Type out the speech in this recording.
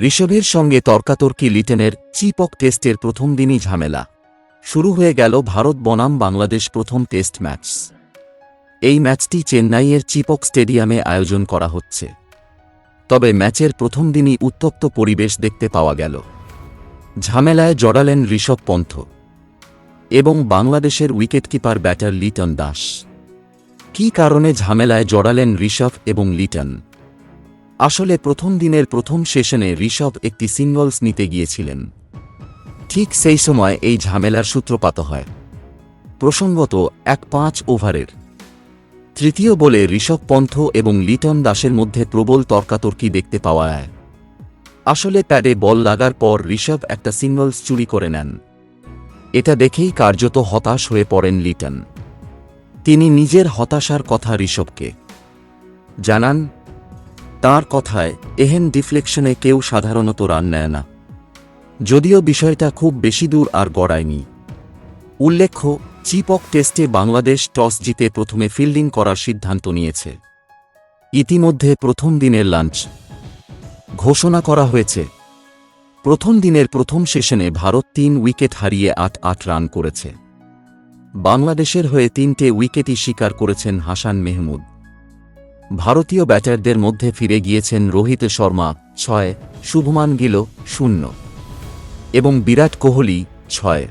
ঋষভের সঙ্গে তর্কাতর্কি লিটনের চিপক টেস্টের প্রথম দিনই ঝামেলা। শুরু হয়ে গেল ভারত বনাম বাংলাদেশ প্রথম টেস্ট ম্যাচ। এই ম্যাচটি চেন্নাইয়ের চিপক স্টেডিয়ামে আয়োজন করা হচ্ছে। তবে ম্যাচের প্রথম দিনই উত্তপ্ত পরিবেশ দেখতে পাওয়া গেল। ঝামেলায় জড়ালেন ঋষভ পন্থ এবং বাংলাদেশের উইকেটকিপার ব্যাটার লিটন দাস। কী কারণে ঝামেলায় জড়ালেন ঋষভ এবং লিটন? আসলে প্রথম দিনের প্রথম সেশনে ঋষভ একটি সিঙ্গলস নিতে গিয়েছিলেন। ঠিক সেই সময় এই ঝামেলার সূত্রপাত হয়। প্রসঙ্গত, এক পাঁচ ওভারের। তৃতীয় বলে ঋষভ পন্থ এবং লিটন দাসের মধ্যে প্রবল তর্কাতর্কি দেখতে পাওয়া যায়। আসলে প্যাডে বল লাগার পর ঋষভ একটা সিঙ্গলস চুরি করে নেন। এটা দেখেই কার্যত হতাশ হয়ে পড়েন লিটন। তিনি নিজের হতাশার কথা ঋষভকে। জানান তার কথায়, এহেন ডিফ্লেকশনে কেউ সাধারণত রান নেয় না। যদিও বিষয়টা খুব বেশি দূর আর গড়ায়নি। উল্লেখ্য, চিপক টেস্টে বাংলাদেশ টস জিতে প্রথমে ফিল্ডিং করার সিদ্ধান্ত নিয়েছে। ইতিমধ্যে প্রথম দিনের লাঞ্চ। ঘোষণা করা হয়েছে। প্রথম দিনের প্রথম সেশনে ভারত তিন উইকেট হারিয়ে আট আট রান করেছে। বাংলাদেশের হয়ে তিনটে উইকেটই শিকার করেছেন হাসান মেহমুদ। ভারতীয় ব্যাটারদের মধ্যে ফিরে গিয়েছেন রোহিত শর্মা, ছয়, শুভমান গিল, শূন্য। এবং বিরাট কোহলি, ছয়।